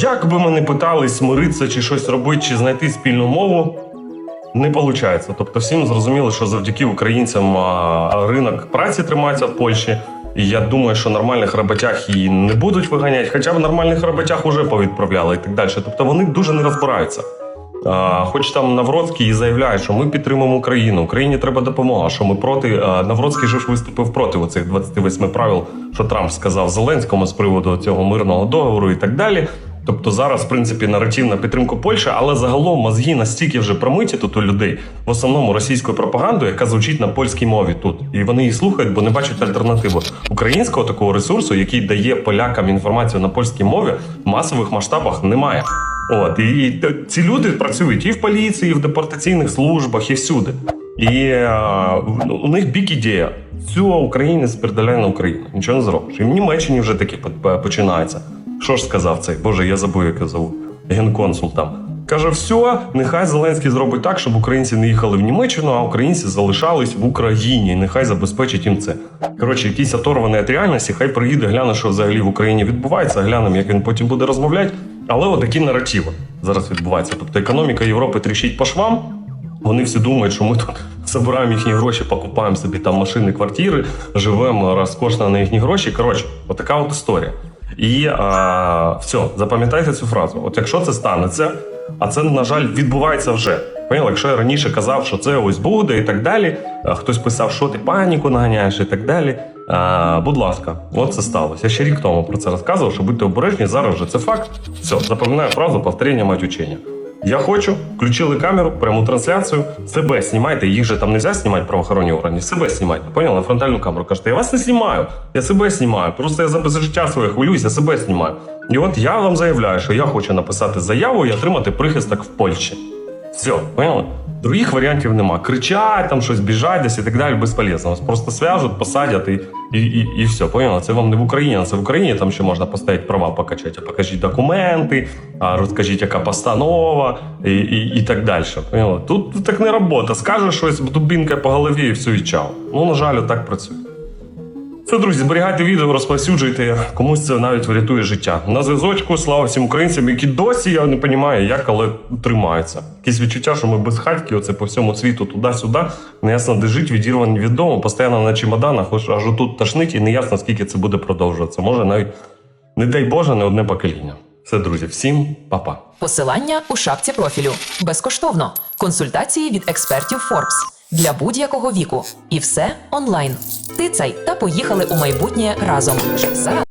Як би ми не питались миритися чи щось робити, чи знайти спільну мову, не виходить. Тобто всім зрозуміло, що завдяки українцям ринок праці тримається в Польщі. І я думаю, що нормальних роботяг і не будуть виганяти, хоча б нормальних роботяг уже повідправляли і так далі. Тобто вони дуже не розбираються. Хоч там Навроцький і заявляє, що ми підтримуємо Україну, Україні треба допомога. Що ми проти Навроцький же ж виступив проти оцих 28 правил, що Трамп сказав Зеленському з приводу цього мирного договору і так далі. Тобто зараз, в принципі, наратив на підтримку Польщі, але загалом мозги настільки вже промиті тут у людей, в основному російською пропагандою, яка звучить на польській мові тут, і вони її слухають, бо не бачать альтернативу українського такого ресурсу, який дає полякам інформацію на польській мові, в масових масштабах немає. От і, і ці люди працюють і в поліції, і в депортаційних службах, і всюди. І е, у них бік ідея. Все, українець передаляє на Україну. Нічого не зробиш. І в Німеччині вже таке по- по- починається. Що ж сказав цей? Боже, я забув, як його зовут. Генконсул там. Каже, все, нехай Зеленський зробить так, щоб українці не їхали в Німеччину, а українці залишались в Україні. І нехай забезпечить їм це. Коротше, якийсь оторваний від реальності, хай приїде, гляне, що взагалі в Україні відбувається, глянемо, як він потім буде розмовляти. Але отакі наративи зараз відбуваються. Тобто економіка Європи тріщить по швам. Вони всі думають, що ми тут забираємо їхні гроші, покупаємо собі там машини, квартири, живемо розкошно на їхні гроші. Коротше, отака от історія. І а, все, запам'ятайте цю фразу. От якщо це станеться, а це, на жаль, відбувається вже. Поняли? Якщо я раніше казав, що це ось буде і так далі, хтось писав, що ти паніку наганяєш і так далі. А, будь ласка, от це сталося. Я ще рік тому про це розказував, що будьте обережні, зараз вже це факт. Все, запам'ятаю фразу повторення мать учення. Я хочу, включили камеру, пряму трансляцію, себе знімайте, їх же там не можна знімати правоохоронні органи, себе знімайте. Поняли? На фронтальну камеру. Кажете, я вас не знімаю, я себе знімаю. Просто я за життя своє хвилююсь, я себе знімаю. І от я вам заявляю, що я хочу написати заяву і отримати прихисток в Польщі. Все, поняли? Других варіантів нема. Кричать, там щось біжать десь і так далі, безполезно. Вас просто свяжуть, посадять і, і, і, і все. Поняла? Це вам не в Україні, це в Україні там ще можна поставити права покачати. А покажіть документи, а розкажіть, яка постанова і, і, і так далі. Поняла? Тут так не робота. Скажеш щось дубінкою по голові і все, і чао. Ну, на жаль, так працює. Це, друзі, зберігайте відео, розповсюджуйте. Комусь це навіть врятує життя. На зв'язочку, слава всім українцям, які досі я не розумію, як, але тримаються. Якесь відчуття, що ми без хатьки, оце по всьому світу, туди-сюди, неясно де жить, відірвані від дому, постійно на чемоданах, аж аж тут тошнить, і неясно, скільки це буде продовжуватися. Може, навіть, не дай Боже, не одне покоління. Все, друзі, всім па-па. Посилання у шапці профілю. Безкоштовно. Консультації від експертів Forbes. Для будь-якого віку. І все онлайн. Тицай та поїхали у майбутнє разом.